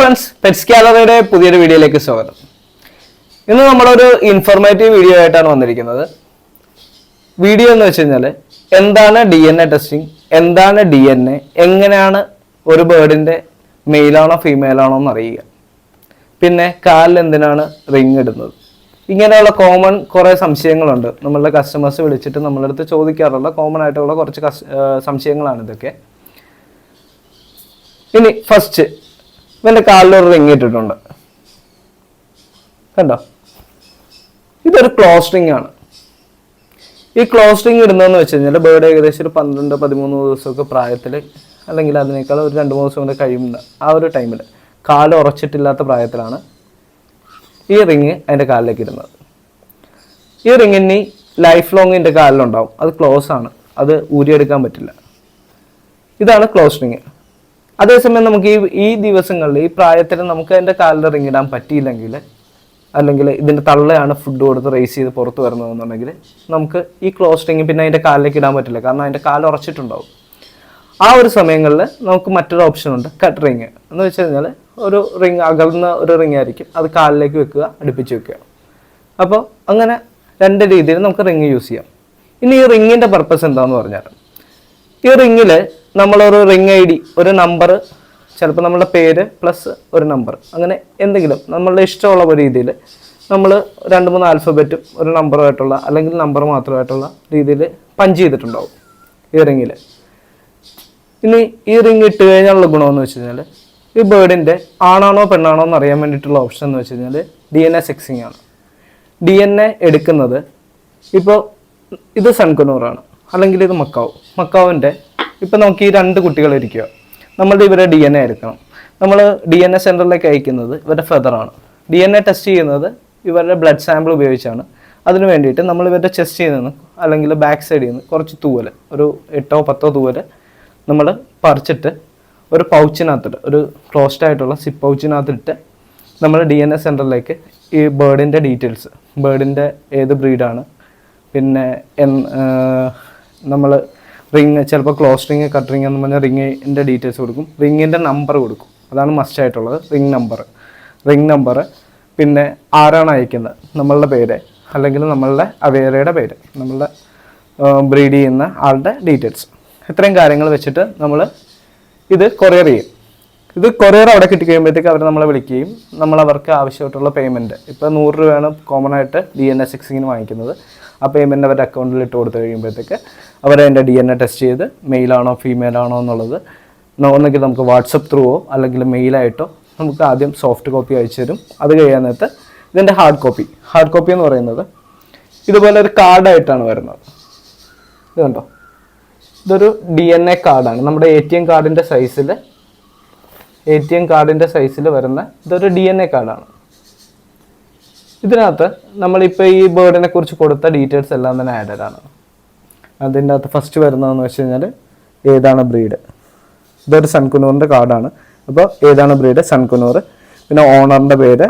Friends pets ഗാലറിയുടെ പുതിയൊരു വീഡിയോയിലേക്ക് സ്വാഗതം. ഇന്ന് നമ്മളൊരു ഇൻഫോർമേറ്റീവ് വീഡിയോ ആയിട്ടാണ് വന്നിരിക്കുന്നത്. വീഡിയോ എന്ന് വെച്ച് കഴിഞ്ഞാൽ എന്താണ് ഡി എൻ എ ടെസ്റ്റിംഗ് എന്താണ് ഡി എൻ എ എങ്ങനെയാണ് ഒരു ബേർഡിന്റെ മെയിലാണോ ഫീമെയിലാണോ എന്ന് അറിയുക. പിന്നെ കാലിൽ എന്തിനാണ് റിങ് ഇടുന്നത്. ഇങ്ങനെയുള്ള കോമൺ കുറേ സംശയങ്ങളുണ്ട്. നമ്മളുടെ കസ്റ്റമേഴ്സ് വിളിച്ചിട്ട് നമ്മളുടെ അടുത്ത് ചോദിക്കാറുള്ള കോമൺ ആയിട്ടുള്ള കുറച്ച് സംശയങ്ങളാണ് ഇതൊക്കെ. ഇനി ഫസ്റ്റ് ഇവന്റെ കാലിലൊരു റിങ് ഇട്ടിട്ടുണ്ട്. കണ്ടോ? ഇതൊരു ക്ലോസ് റിങ് ആണ്. ഈ ക്ലോസ് റിങ് ഇടുന്നതെന്ന് വെച്ച് കഴിഞ്ഞാൽ ബേർഡ് ഏകദേശം ഒരു പന്ത്രണ്ട് പതിമൂന്ന് ദിവസമൊക്കെ പ്രായത്തിൽ അല്ലെങ്കിൽ അതിനേക്കാൾ ഒരു രണ്ട് മൂന്ന് ദിവസം കൊണ്ട് കഴിയുന്ന ആ ഒരു ടൈമിൽ കാൽ ഉറച്ചിട്ടില്ലാത്ത പ്രായത്തിലാണ് ഈ റിങ് അതിന്റെ കാലിലേക്ക് ഇടുന്നത്. ഈ റിങ്ങിന് ലൈഫ് ലോങ് എന്റെ കാലിലുണ്ടാവും. അത് ക്ലോസ് ആണ്. അത് ഊരിയെടുക്കാൻ പറ്റില്ല. ഇതാണ് ക്ലോസ് റിങ് അതേസമയം നമുക്ക് ഈ ഈ ദിവസങ്ങളിൽ ഈ പ്രായത്തിൽ നമുക്ക് അതിന്റെ കാലിൽ റിങ് ഇടാൻ പറ്റിയില്ലെങ്കിൽ അല്ലെങ്കിൽ ഇതിന്റെ തള്ളയാണ് ഫുഡ് കൊടുത്ത് റേസ് ചെയ്ത് പുറത്ത് വരുന്നതെന്നുണ്ടെങ്കിൽ നമുക്ക് ഈ ക്ലോസ് പിന്നെ അതിന്റെ കാലിലേക്ക് ഇടാൻ പറ്റില്ല. കാരണം അതിന്റെ കാൽ ഉറച്ചിട്ടുണ്ടാവും. ആ ഒരു സമയങ്ങളിൽ നമുക്ക് മറ്റൊരു ഓപ്ഷൻ ഉണ്ട്. കട്ട് റിങ് എന്ന് വെച്ച് കഴിഞ്ഞാൽ ഒരു റിങ് അകലുന്ന ഒരു റിങ് ആയിരിക്കും. അത് കാലിലേക്ക് വെക്കുക അടുപ്പിച്ച് വെക്കുക. അപ്പോൾ അങ്ങനെ രണ്ട് രീതിയിൽ നമുക്ക് റിങ് യൂസ് ചെയ്യാം. ഇനി ഈ റിങ്ങിന്റെ പർപ്പസ് എന്താണെന്ന് പറഞ്ഞാൽ ഈ റിങ്ങിൽ നമ്മളൊരു റിങ് ഐ ഡി ഒരു നമ്പർ ചിലപ്പോൾ നമ്മുടെ പേര് പ്ലസ് ഒരു നമ്പർ അങ്ങനെ എന്തെങ്കിലും നമ്മളുടെ ഇഷ്ടമുള്ള രീതിയിൽ നമ്മൾ രണ്ട് മൂന്ന് ആൽഫബറ്റും ഒരു നമ്പറുമായിട്ടുള്ള അല്ലെങ്കിൽ നമ്പർ മാത്രമായിട്ടുള്ള രീതിയിൽ പഞ്ച് ചെയ്തിട്ടുണ്ടാവും ഈ റിങ്ങിൽ ഇനി ഈ റിങ് ഇട്ട് കഴിഞ്ഞാലുള്ള ഗുണമെന്ന് വെച്ച് കഴിഞ്ഞാൽ ഈ ബേർഡിന്റെ ആണാണോ പെണ്ണാണോ എന്ന് അറിയാൻ വേണ്ടിയിട്ടുള്ള ഓപ്ഷൻ എന്ന് വെച്ച് കഴിഞ്ഞാൽ ഡി എൻ എ സെക്സിങ് ആണ്. ഡി എൻ എ എടുക്കുന്നത് ഇപ്പോൾ ഇത് സൺകുനൂറാണ് അല്ലെങ്കിൽ ഇത് മക്കാവ്. മക്കാവിന്റെ ഇപ്പം നമുക്ക് ഈ രണ്ട് കുട്ടികൾ ഇരിക്കുക. നമ്മളുടെ ഇവരെ ഡി എൻ എ എടുക്കണം നമ്മൾ ഡി എൻ എ സെന്ററിലേക്ക് അയക്കുന്നത് ഇവരുടെ ഫെദറാണ് ഡി എൻ എ ടെസ്റ്റ് ചെയ്യുന്നത് ഇവരുടെ ബ്ലഡ് സാമ്പിൾ ഉപയോഗിച്ചാണ്. അതിന് വേണ്ടിയിട്ട് നമ്മൾ ഇവരുടെ ചെസ്റ്റിൽ നിന്ന് അല്ലെങ്കിൽ ബാക്ക് സൈഡിൽ നിന്ന് കുറച്ച് തൂവൽ ഒരു എട്ടോ പത്തോ തൂവൽ നമ്മൾ പറിച്ചിട്ട് ഒരു പൗച്ചിനകത്തിട്ട് ഒരു ക്ലോസ്ഡ് ആയിട്ടുള്ള സിപ്പ് പൗച്ചിനകത്തിട്ട് നമ്മൾ ഡി എൻ എ സെന്ററിലേക്ക് ഈ ബേർഡിന്റെ ഡീറ്റെയിൽസ് ബേർഡിന്റെ ഏത് ബ്രീഡാണ് പിന്നെ നമ്മൾ റിങ് ചിലപ്പോൾ ക്ലോസ് റിങ് കട്ട് റിങ് എന്ന് പറഞ്ഞാൽ റിങ്ങിന്റെ ഡീറ്റെയിൽസ് കൊടുക്കും. റിങ്ങിന്റെ നമ്പർ കൊടുക്കും. അതാണ് മസ്റ്റ് ആയിട്ടുള്ളത്. റിങ് നമ്പർ റിങ് നമ്പർ പിന്നെ ആരാണ് അയക്കുന്നത്? നമ്മളുടെ പേര് അല്ലെങ്കിൽ നമ്മളുടെ അവേരയുടെ പേര് നമ്മളുടെ ബ്രീഡ് ചെയ്യുന്ന ആളുടെ ഡീറ്റെയിൽസ് ഇത്രയും കാര്യങ്ങൾ വെച്ചിട്ട് നമ്മൾ ഇത് കൊറിയർ ചെയ്യും. ഇത് കൊറിയർ അവിടെ കിട്ടി കഴിയുമ്പോഴത്തേക്ക് അവർ നമ്മളെ വിളിക്കുകയും നമ്മൾ അവർക്ക് ആവശ്യമായിട്ടുള്ള പേയ്മെന്റ് ഇപ്പോൾ നൂറ് രൂപയാണ് കോമൺ ആയിട്ട് ഡി എൻ എസ് സിക്സിങ്ങിന് വാങ്ങിക്കുന്നത്. ആ പേയ്മെന്റ് അവരുടെ അക്കൗണ്ടിൽ ഇട്ട് കൊടുത്തു കഴിയുമ്പോഴത്തേക്ക് അവരതിന്റെ ഡി എൻ എ ടെസ്റ്റ് ചെയ്ത് മെയിലാണോ ഫീമെയിൽ ആണോ എന്നുള്ളത് ഒന്നെങ്കിൽ നമുക്ക് വാട്സപ്പ് ത്രൂവോ അല്ലെങ്കിൽ മെയിലായിട്ടോ നമുക്ക് ആദ്യം സോഫ്റ്റ് കോപ്പി അയച്ചു തരും. അത് കഴിയാൻ നേരത്ത് ഇതിന്റെ ഹാർഡ് കോപ്പി ഹാർഡ് കോപ്പി എന്ന് പറയുന്നത് ഇതുപോലെ ഒരു കാർഡായിട്ടാണ് വരുന്നത്. ഇത് കണ്ടോ? ഇതൊരു ഡി എൻ എ കാർഡാണ് നമ്മുടെ എ ടി എം കാർഡിന്റെ സൈസിൽ എ ടി എം കാർഡിന്റെ സൈസിൽ വരുന്ന ഇതൊരു ഡി എൻ എ കാർഡാണ് ഇതിനകത്ത് നമ്മളിപ്പോൾ ഈ ബേർഡിനെ കുറിച്ച് കൊടുത്ത ഡീറ്റെയിൽസ് എല്ലാം തന്നെ ആഡഡ് ആണ്. അതിന്റെ അകത്ത് ഫസ്റ്റ് വരുന്നതെന്ന് വെച്ച് കഴിഞ്ഞാൽ ഏതാണ് ബ്രീഡ് ഇതൊരു സൺകുനൂറിന്റെ കാർഡാണ്. അപ്പോൾ ഏതാണ് ബ്രീഡ് സൺകുനൂർ. പിന്നെ ഓണറിന്റെ പേര്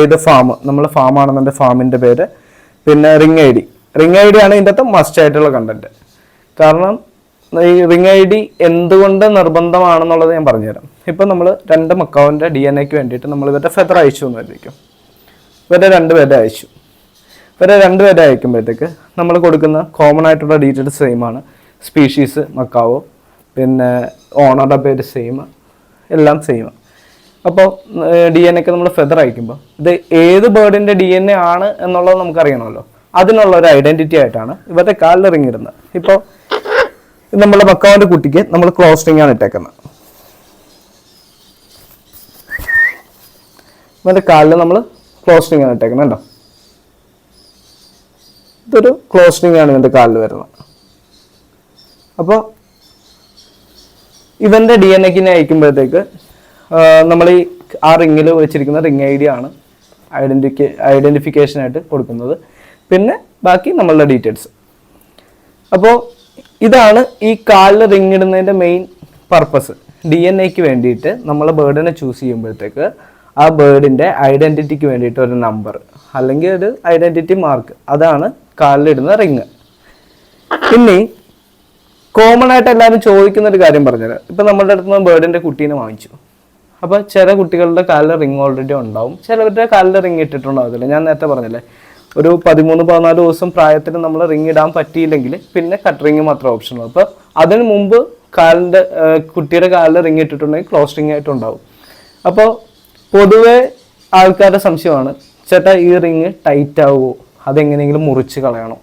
ഏത് ഫാം നമ്മൾ ഫാം ആണെന്നുണ്ടെങ്കിൽ ഫാമിന്റെ പേര്. പിന്നെ ring I D ring I D ആണ് ഇതിന്റെ അകത്ത് മസ്റ്റ് ആയിട്ടുള്ള കണ്ടന്റ് കാരണം ഈ റിങ് ഐ ഡി എന്തുകൊണ്ട് നിർബന്ധമാണെന്നുള്ളത് ഞാൻ പറഞ്ഞുതരാം. ഇപ്പം നമ്മൾ രണ്ട് മക്കാവിന്റെ ഡി എൻ എക്ക് വേണ്ടിയിട്ട് നമ്മൾ ഇവരുടെ ഫെദർ അയച്ചു എന്നായിരിക്കും ഇവരെ രണ്ടുപേരെ അയച്ചു. ഇവരെ രണ്ടുപേരെ അയക്കുമ്പോഴത്തേക്ക് നമ്മൾ കൊടുക്കുന്ന കോമൺ ആയിട്ടുള്ള ഡീറ്റെയിൽസ് സെയിം ആണ്. സ്പീഷീസ് മക്കാവോ പിന്നെ ഓണറുടെ പേര് സെയിം എല്ലാം സെയിം അപ്പോൾ ഡി എൻ എക്ക് നമ്മൾ ഫെദർ അയക്കുമ്പോൾ ഇത് ഏത് ബേർഡിന്റെ ഡി എൻ എ ആണ് എന്നുള്ളത് നമുക്കറിയണമല്ലോ. അതിനുള്ള ഒരു ഐഡന്റിറ്റി ആയിട്ടാണ് ഇവരുടെ കാലിൽ റിങ് ഇടുന്നത്. ഇപ്പോൾ നമ്മുടെ മക്കാവിന്റെ കുട്ടിക്ക് നമ്മൾ ക്ലോസ്റ്റിംഗ് ആണ് ഇട്ടേക്കുന്നത്. ഇവന്റെ കാലിൽ നമ്മൾ ക്ലോസ് റിങ് ആണ് ഇട്ടേക്കുന്നത് കേട്ടോ ഇതൊരു ക്ലോസ് റിങ് ആണ് ഇവന്റെ കാലിൽ വരുന്നത്. അപ്പോൾ ഇവന്റെ ഡി എൻ എക്കിനെ അയക്കുമ്പോഴത്തേക്ക് നമ്മൾ ഈ ആ റിങ്ങിൽ വെച്ചിരിക്കുന്ന റിങ് ഐ ഡി ആണ് ഐഡന്റിഫിക്കേ ഐഡന്റിഫിക്കേഷനായിട്ട് കൊടുക്കുന്നത്. പിന്നെ ബാക്കി നമ്മളുടെ ഡീറ്റെയിൽസ് അപ്പോൾ ഇതാണ് ഈ കാലിൽ റിങ് ഇടുന്നതിന്റെ മെയിൻ പർപ്പസ് ഡി എൻ എക്ക് വേണ്ടിയിട്ട് നമ്മൾ ബേർഡിനെ ചൂസ് ചെയ്യുമ്പോഴത്തേക്ക് ആ ബേർഡിന്റെ ഐഡന്റിറ്റിക്ക് വേണ്ടിയിട്ട് ഒരു നമ്പർ അല്ലെങ്കിൽ ഒരു ഐഡന്റിറ്റി മാർക്ക്. അതാണ് കാലിലിടുന്ന റിങ്. പിന്നെ കോമൺ ആയിട്ട് എല്ലാവരും ചോദിക്കുന്ന ഒരു കാര്യം പറഞ്ഞുതരാം. ഇപ്പം നമ്മളുടെ അടുത്ത് നിന്ന് ബേർഡിന്റെ കുട്ടീനെ വാങ്ങിച്ചു. അപ്പോൾ ചില കുട്ടികളുടെ കാലിൽ റിങ് ഓൾറെഡി ഉണ്ടാവും. ചിലവരുടെ കാലിൽ റിങ് ഇട്ടിട്ടുണ്ടാവത്തില്ല. ഞാൻ നേരത്തെ പറഞ്ഞല്ലേ ഒരു പതിമൂന്ന് പതിനാല് ദിവസം പ്രായത്തിൽ നമ്മൾ റിങ് ഇടാൻ പറ്റിയില്ലെങ്കിൽ പിന്നെ കട്ട് റിങ് മാത്രം ഓപ്ഷൻ ഉള്ളൂ. അപ്പോൾ അതിന് മുമ്പ് കാലിന്റെ കുട്ടിയുടെ കാലിൽ റിങ് ഇട്ടിട്ടുണ്ടെങ്കിൽ ക്ലോസ് റിങ് ആയിട്ടുണ്ടാവും. അപ്പോൾ പൊതുവെ ആൾക്കാരുടെ സംശയമാണ് ചേട്ടാ ഈ റിങ് ടൈറ്റ് ആവുമോ അതെങ്ങനെയെങ്കിലും മുറിച്ച് കളയണോ.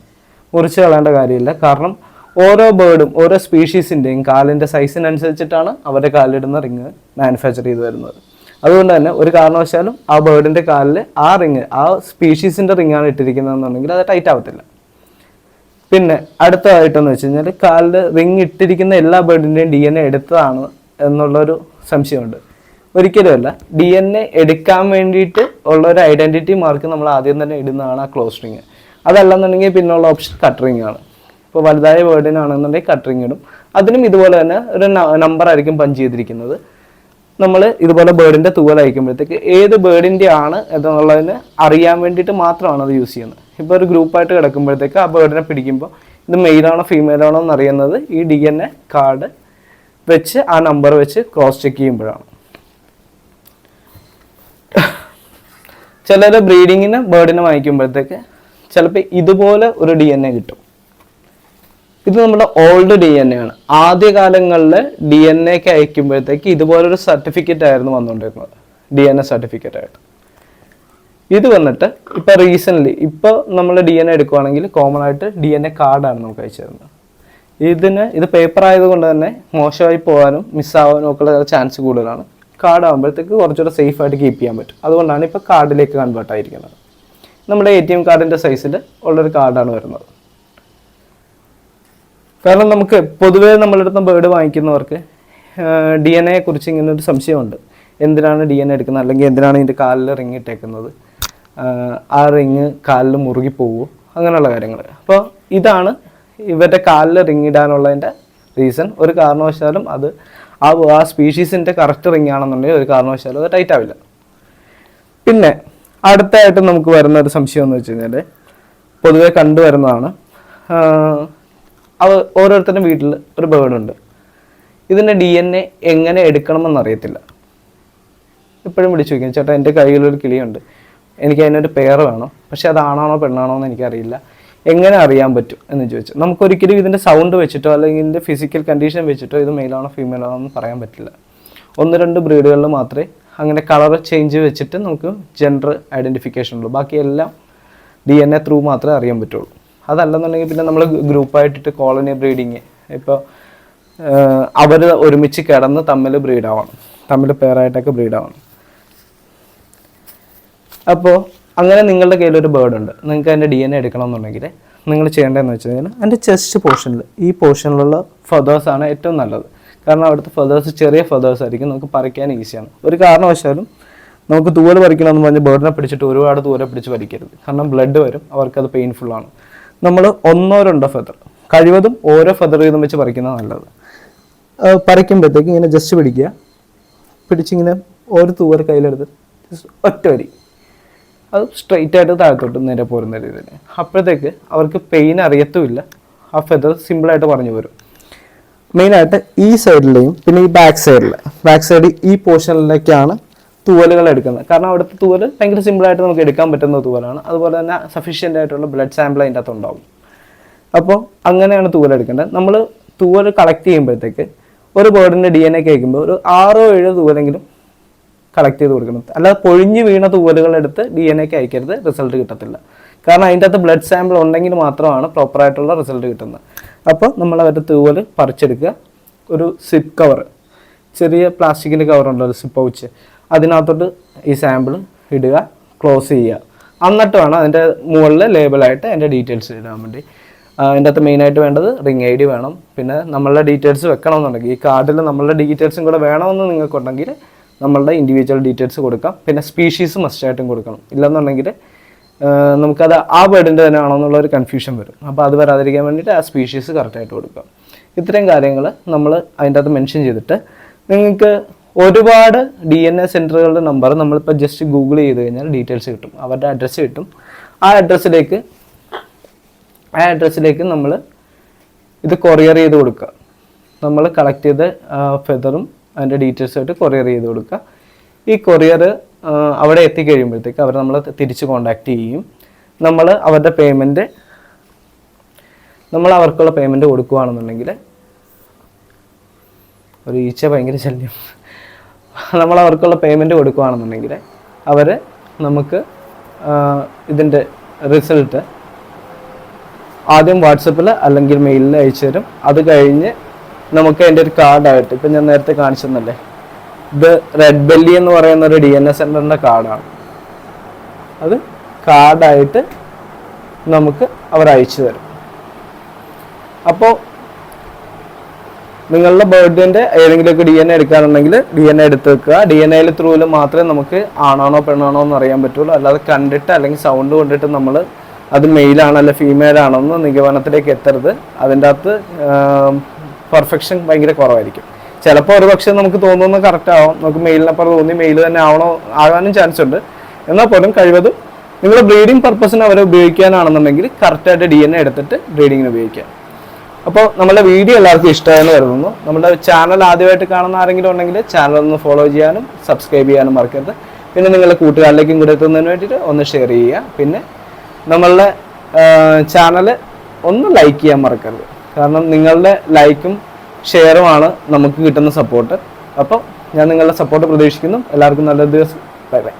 മുറിച്ച് കളയേണ്ട കാര്യമില്ല. കാരണം ഓരോ ബേർഡും ഓരോ സ്പീഷീസിന്റെയും കാലിന്റെ സൈസിനനുസരിച്ചിട്ടാണ് അവരുടെ കാലിടുന്ന റിങ് മാനുഫാക്ചർ ചെയ്ത് വരുന്നത്. അതുകൊണ്ട് തന്നെ ഒരു കാരണവശാലും ആ ബേർഡിന്റെ കാലിൽ ആ റിങ് ആ സ്പീഷീസിന്റെ റിങ്ങാണ് ഇട്ടിരിക്കുന്നതെന്നുണ്ടെങ്കിൽ അത് ടൈറ്റ് ആവത്തില്ല. പിന്നെ അടുത്തതായിട്ടെന്ന് വെച്ച് കഴിഞ്ഞാൽ കാലിൽ റിങ് ഇട്ടിരിക്കുന്ന എല്ലാ ബേർഡിന്റെയും ഡി എൻ എ എടുത്തതാണ് എന്നുള്ളൊരു സംശയമുണ്ട്. ഒരിക്കലുമല്ല. ഡി എൻ എ എടുക്കാൻ വേണ്ടിയിട്ട് ഉള്ള ഒരു ഐഡന്റിറ്റി മാർക്ക് നമ്മൾ ആദ്യം തന്നെ ഇടുന്നതാണ് ആ ക്ലോസ് റിങ് അതല്ലെന്നുണ്ടെങ്കിൽ പിന്നുള്ള ഓപ്ഷൻ കട്ടറിങ് ആണ്. ഇപ്പോൾ വലുതായ വേർഡിനാണെന്നുണ്ടെങ്കിൽ കട്ടറിങ് ഇടും. അതിനും ഇതുപോലെ തന്നെ ഒരു നമ്പർ ആയിരിക്കും പഞ്ച് ചെയ്തിരിക്കുന്നത്. നമ്മൾ ഇതുപോലെ ബേർഡിന്റെ തൂവൽ അയക്കുമ്പോഴത്തേക്ക് ഏത് ബേർഡിന്റെ ആണ് എന്നുള്ളതിന് അറിയാൻ വേണ്ടിയിട്ട് മാത്രമാണ് അത് യൂസ് ചെയ്യുന്നത്. ഇപ്പോൾ ഒരു ഗ്രൂപ്പായിട്ട് കിടക്കുമ്പോഴത്തേക്ക് ആ ബേർഡിനെ പിടിക്കുമ്പോൾ ഇത് മെയിലാണോ ഫീമെയിലാണോ എന്ന് അറിയുന്നത് ഈ ഡി എൻ എ കാർഡ് വെച്ച് ആ നമ്പർ വെച്ച് ക്രോസ് ചെക്ക് ചെയ്യുമ്പോഴാണ്. ചിലർ ബ്രീഡിങ്ങിന് ബേർഡിനെ വാങ്ങിക്കുമ്പോഴത്തേക്ക് ചിലപ്പോൾ ഇതുപോലെ ഒരു ഡി എൻ എ കിട്ടും. ഇത് നമ്മുടെ ഓൾഡ് ഡി എൻ എ ആണ്. ആദ്യകാലങ്ങളിൽ ഡി എൻ എക്ക് അയക്കുമ്പോഴത്തേക്ക് ഇതുപോലൊരു സർട്ടിഫിക്കറ്റ് ആയിരുന്നു വന്നുകൊണ്ടിരുന്നത്. ഡി എൻ എ സർട്ടിഫിക്കറ്റ് ആയിട്ട്. ഇത് വന്നിട്ട് ഇപ്പം റീസെന്റ്ലി ഇപ്പോൾ നമ്മൾ ഡി എൻ എ എടുക്കുവാണെങ്കിൽ കോമൺ ആയിട്ട് ഡി എൻ എ കാർഡാണ് നമുക്ക് അയച്ചു തരുന്നത്. ഇതിന് ഇത് പേപ്പർ ആയതുകൊണ്ട് തന്നെ മോശമായി പോകാനും മിസ്സാവാനും ഒക്കെ ചാൻസ് കൂടുതലാണ്. കാർഡ് ആകുമ്പോഴത്തേക്ക് കുറച്ചുകൂടെ സേഫ് ആയിട്ട് കീപ്പ് ചെയ്യാൻ പറ്റും. അതുകൊണ്ടാണ് ഇപ്പോൾ കാർഡിലേക്ക് കൺവേർട്ട് ആയിരിക്കുന്നത്. നമ്മുടെ എ ടി എം കാർഡിന്റെ സൈസിൽ ഉള്ളൊരു കാർഡാണ് വരുന്നത്. കാരണം നമുക്ക് പൊതുവേ നമ്മളെടുത്ത് ബേർഡ് വാങ്ങിക്കുന്നവർക്ക് ഡി എൻ എയെ കുറിച്ച് ഇങ്ങനെ ഒരു സംശയമുണ്ട്. എന്തിനാണ് ഡി എൻ എ എടുക്കുന്നത്? അല്ലെങ്കിൽ എന്തിനാണ് ഇതിന്റെ കാലിൽ റിങ് ഇട്ടേക്കുന്നത്? ആ റിങ് കാലിൽ മുറുകി പോവുമോ അങ്ങനെയുള്ള കാര്യങ്ങൾ അപ്പോൾ ഇതാണ് ഇവരുടെ കാലിൽ റിങ് ഇടാനുള്ളതിന്റെ റീസൺ ഒരു കാരണവശാലും അത് ആ ആ സ്പീഷീസിന്റെ കറക്റ്റ് റിങ് ആണെന്നുണ്ടെങ്കിൽ ഒരു കാരണവശാലും അത് ടൈറ്റ് ആവില്ല. പിന്നെ അടുത്തായിട്ട് നമുക്ക് വരുന്ന ഒരു സംശയം എന്ന് വെച്ച് കഴിഞ്ഞാൽ പൊതുവെ കണ്ടുവരുന്നതാണ് അവ ഓരോരുത്തരുടെ വീട്ടിൽ ഒരു ബേഡുണ്ട് ഇതിന്റെ ഡി എൻ എ എങ്ങനെ എടുക്കണമെന്നറിയത്തില്ല എപ്പോഴും വിളിച്ചു ചോദിക്കും ചേട്ടാ എന്റെ കയ്യിലൊരു കിളിയുണ്ട്. എനിക്ക് അതിനൊരു പേര് വേണം. പക്ഷെ അത് ആണാണോ പെണ്ണാണോ എന്ന് എനിക്കറിയില്ല. എങ്ങനെ അറിയാൻ പറ്റും എന്ന് ചോദിച്ചു. നമുക്കൊരിക്കലും ഇതിന്റെ സൗണ്ട് വെച്ചിട്ടോ അല്ലെങ്കിൽ ഇതിന്റെ ഫിസിക്കൽ കണ്ടീഷൻ വെച്ചിട്ടോ ഇത് മെയിലാണോ ഫീമെയിലാണോ എന്ന് പറയാൻ പറ്റില്ല. ഒന്ന് രണ്ട് ബ്രീഡുകളിൽ മാത്രമേ അങ്ങനെ കളർ ചേഞ്ച് വെച്ചിട്ട് നമുക്ക് ജെൻഡർ ഐഡന്റിഫിക്കേഷൻ ഉള്ളൂ. ബാക്കി എല്ലാം ഡി എൻ എ ത്രൂ മാത്രമേ അറിയാൻ പറ്റുള്ളൂ. അതല്ലെന്നുണ്ടെങ്കിൽ പിന്നെ നമ്മൾ ഗ്രൂപ്പായിട്ടിട്ട് കോളനി ബ്രീഡിങ് ഇപ്പോൾ അവർ ഒരുമിച്ച് കിടന്ന് തമ്മിൽ ബ്രീഡാവണം തമ്മിൽ പെയറായിട്ടൊക്കെ ബ്രീഡാവണം അപ്പോൾ അങ്ങനെ നിങ്ങളുടെ കയ്യിൽ ഒരു ബേർഡ് ഉണ്ട്. നിങ്ങൾക്ക് അതിന്റെ ഡി എൻ എ എടുക്കണമെന്നുണ്ടെങ്കിൽ നിങ്ങൾ ചെയ്യേണ്ടതെന്ന് വെച്ച് കഴിഞ്ഞാൽ അതിന്റെ ചെസ്റ്റ് പോർഷനിൽ ഈ പോർഷനിലുള്ള ഫെതേഴ്സാണ് ഏറ്റവും നല്ലത്. കാരണം അവിടുത്തെ ഫെതേഴ്സ് ചെറിയ ഫെതേഴ്സ് ആയിരിക്കും. നമുക്ക് പറിക്കാൻ ഈസിയാണ് ഒരു കാരണവശാലും നമുക്ക് തൂവൽ പറിക്കണമെന്ന് പറഞ്ഞ് ബേർഡിനെ പിടിച്ചിട്ട് ഒരുപാട് തൂവലെ പിടിച്ച് വലിക്കരുത് കാരണം ബ്ലഡ് വരും. അവർക്കത് പെയിൻഫുള്ളാണ് നമ്മൾ ഒന്നോ രണ്ടോ ഫെതർ കഴിവതും ഓരോ ഫെതർ വീതം വെച്ച് പറിക്കുന്നത് നല്ലത്. പറിക്കുമ്പോഴത്തേക്ക് ഇങ്ങനെ ജസ്റ്റ് പിടിക്കുക. പിടിച്ചിങ്ങനെ ഓരോ തൂവൽ കയ്യിലെടുത്ത് ജസ്റ്റ് ഒറ്റ വരി. അത് സ്ട്രെയിറ്റ് ആയിട്ട് താഴത്തോട്ട് നേരെ പോരുന്ന രീതിയിൽ അപ്പോഴത്തേക്ക് അവർക്ക് പെയിൻ അറിയത്തുമില്ല. ആ ഫെദർ സിമ്പിളായിട്ട് പറഞ്ഞു വരും മെയിനായിട്ട് ഈ സൈഡിലെയും പിന്നെ ഈ ബാക്ക് സൈഡിൽ ബാക്ക് സൈഡ് ഈ പോർഷനിലേക്കാണ് തൂവലുകൾ എടുക്കുന്നത്. കാരണം അവിടുത്തെ തൂവൽ ഭയങ്കര സിമ്പിളായിട്ട് നമുക്ക് എടുക്കാൻ പറ്റുന്ന തൂവലാണ്. അതുപോലെ തന്നെ സഫീഷ്യന്റ് ആയിട്ടുള്ള ബ്ലഡ് സാമ്പിൾ അതിന്റെ അകത്ത് ഉണ്ടാവും. അപ്പോൾ അങ്ങനെയാണ് തൂവൽ എടുക്കേണ്ടത്. നമ്മൾ തൂവൽ കളക്ട് ചെയ്യുമ്പോഴത്തേക്ക് ഒരു ബേർഡിന്റെ ഡി എൻ എ കേൾക്കുമ്പോൾ ഒരു ആറോ ഏഴോ തൂവലെങ്കിലും കളക്ട് ചെയ്ത് കൊടുക്കണം. അല്ലാതെ പൊഴിഞ്ഞ് വീണ തൂവലുകൾ എടുത്ത് ഡി എൻ എക്ക് അയക്കരുത് റിസൾട്ട് കിട്ടത്തില്ല. കാരണം അതിന്റെ അകത്ത് ബ്ലഡ് സാമ്പിൾ ഉണ്ടെങ്കിൽ മാത്രമാണ് പ്രോപ്പറായിട്ടുള്ള റിസൾട്ട് കിട്ടുന്നത്. അപ്പോൾ നമ്മൾ അവരുടെ തൂവൽ പറിച്ചെടുക്കുക. ഒരു സിപ്പ് കവർ ചെറിയ പ്ലാസ്റ്റിക്കിന്റെ ഒരു സിപ്പ് പൗച്ച് അതിനകത്തോട്ട് ഈ സാമ്പിൾ ഇടുക ക്ലോസ് ചെയ്യുക. എന്നിട്ട് വേണം അതിന്റെ മുകളിൽ ലേബിളായിട്ട് അതിന്റെ ഡീറ്റെയിൽസ് ഇടാൻ വേണ്ടി. അതിന്റെ അകത്ത് മെയിനായിട്ട് വേണ്ടത് റിംഗ് ഐ ഡി വേണം. പിന്നെ നമ്മളുടെ ഡീറ്റെയിൽസ് വെക്കണമെന്നുണ്ടെങ്കിൽ ഈ കാർഡിൽ നമ്മളുടെ ഡീറ്റെയിൽസും കൂടെ വേണമെന്ന് നിങ്ങൾക്കുണ്ടെങ്കിൽ നമ്മളുടെ ഇൻഡിവിജ്വൽ ഡീറ്റെയിൽസ് കൊടുക്കാം. പിന്നെ സ്പീഷീസ് മസ്റ്റായിട്ടും കൊടുക്കണം. ഇല്ലെന്നുണ്ടെങ്കിൽ നമുക്കത് ആ ബേർഡിന്റെ തന്നെ ആണോ ഒരു കൺഫ്യൂഷൻ വരും. അപ്പോൾ അത് വരാതിരിക്കാൻ വേണ്ടിയിട്ട് ആ സ്പീഷീസ് കറക്റ്റായിട്ട് കൊടുക്കാം. ഇത്രയും കാര്യങ്ങൾ നമ്മൾ അതിന്റെ അകത്ത് മെൻഷൻ ചെയ്തിട്ട് നിങ്ങൾക്ക് ഒരുപാട് ഡി എൻ എ സെന്ററുകളുടെ നമ്പർ നമ്മളിപ്പോൾ ജസ്റ്റ് ഗൂഗിൾ ചെയ്ത് കഴിഞ്ഞാൽ ഡീറ്റെയിൽസ് കിട്ടും. അവരുടെ അഡ്രസ്സ് കിട്ടും. ആ അഡ്രസ്സിലേക്ക് ആ അഡ്രസ്സിലേക്ക് നമ്മൾ ഇത് കൊറിയർ ചെയ്ത് കൊടുക്കുക. നമ്മൾ കളക്ട് ചെയ്ത ഫെദറും അതിന്റെ ഡീറ്റെയിൽസ് ആയിട്ട് കൊറിയർ ചെയ്ത് കൊടുക്കുക. ഈ കൊറിയർ അവിടെ എത്തിക്കഴിയുമ്പോഴത്തേക്ക് അവർ നമ്മൾ തിരിച്ച് കോണ്ടാക്ട് ചെയ്യും. നമ്മൾ അവരുടെ പേയ്മെന്റ് നമ്മൾ അവർക്കുള്ള പേയ്മെന്റ് കൊടുക്കുകയാണെന്നുണ്ടെങ്കിൽ ഒരു ഈച്ച ഭയങ്കര ശല്യം. നമ്മൾ അവർക്കുള്ള പേയ്മെന്റ് കൊടുക്കുകയാണെന്നുണ്ടെങ്കിൽ അവർ നമുക്ക് ഇതിന്റെ റിസൾട്ട് ആദ്യം വാട്സപ്പിൽ അല്ലെങ്കിൽ മെയിലിൽ അയച്ചു തരും. അത് കഴിഞ്ഞ് നമുക്ക് അതിന്റെ ഒരു കാർഡായിട്ട് ഇപ്പം ഞാൻ നേരത്തെ കാണിച്ചെന്നല്ലേ? ഇത് റെഡ് ബെല്ലി എന്ന് പറയുന്ന ഒരു ഡി എൻ എസ് സെന്ററിന്റെ കാർഡാണ് അത് കാർഡായിട്ട് നമുക്ക് അവർ അയച്ചു തരും. അപ്പോൾ നിങ്ങളുടെ ബേർഡിന്റെ ഏതെങ്കിലുമൊക്കെ ഡി എൻ എ എടുക്കാറുണ്ടെങ്കിൽ ഡി എൻ എ എടുത്ത് വെക്കുക. ഡി എൻ എയിൽ ത്രൂവിൽ മാത്രമേ നമുക്ക് ആണാണോ പെണ്ണാണോ എന്ന് അറിയാൻ പറ്റുള്ളൂ. അല്ലാതെ കണ്ടിട്ട് അല്ലെങ്കിൽ സൗണ്ട് കൊണ്ടിട്ട് നമ്മൾ അത് മെയിലാണോ അല്ല ഫീമെയിൽ ആണോ എന്ന് നിഗമനത്തിലേക്ക് എത്തരുത്. അതിന്റെ അകത്ത് പെർഫെക്ഷൻ ഭയങ്കര കുറവായിരിക്കും. ചിലപ്പോൾ ഒരു പക്ഷേ നമുക്ക് തോന്നുന്നത് കറക്റ്റ് ആവും. നമുക്ക് മെയിലിനപ്പുറം തോന്നി മെയിൽ തന്നെ ആവണോ ആകാനും ചാൻസ് ഉണ്ട്. എന്നാൽ പോലും കഴിവതും നിങ്ങൾ ബ്രീഡിംഗ് പർപ്പസിന് അവരെ ഉപയോഗിക്കാനാണെന്നുണ്ടെങ്കിൽ കറക്റ്റായിട്ട് ഡി എൻ എ എടുത്തിട്ട് ബ്രീഡിങ്ങിന് ഉപയോഗിക്കാം അപ്പോൾ നമ്മുടെ വീഡിയോ എല്ലാവർക്കും ഇഷ്ടമായെന്ന് കരുതുന്നു. നമ്മുടെ ചാനൽ ആദ്യമായിട്ട് കാണുന്ന ആരെങ്കിലും ഉണ്ടെങ്കിൽ ചാനൽ ഒന്ന് ഫോളോ ചെയ്യാനും സബ്സ്ക്രൈബ് ചെയ്യാനും മറക്കരുത്. പിന്നെ നിങ്ങളുടെ കൂട്ടുകാരിലേക്കും കൂടെ എത്തുന്നതിന് വേണ്ടിയിട്ട് ഒന്ന് ഷെയർ ചെയ്യുക. പിന്നെ നമ്മളുടെ ചാനൽ ഒന്ന് ലൈക്ക് ചെയ്യാൻ മറക്കരുത്. കാരണം നിങ്ങളുടെ ലൈക്കും ഷെയറുമാണ് നമുക്ക് കിട്ടുന്ന സപ്പോർട്ട് അപ്പോൾ ഞാൻ നിങ്ങളുടെ സപ്പോർട്ട് പ്രതീക്ഷിക്കുന്നു. എല്ലാവർക്കും നല്ല ദിവസം. Bye bye.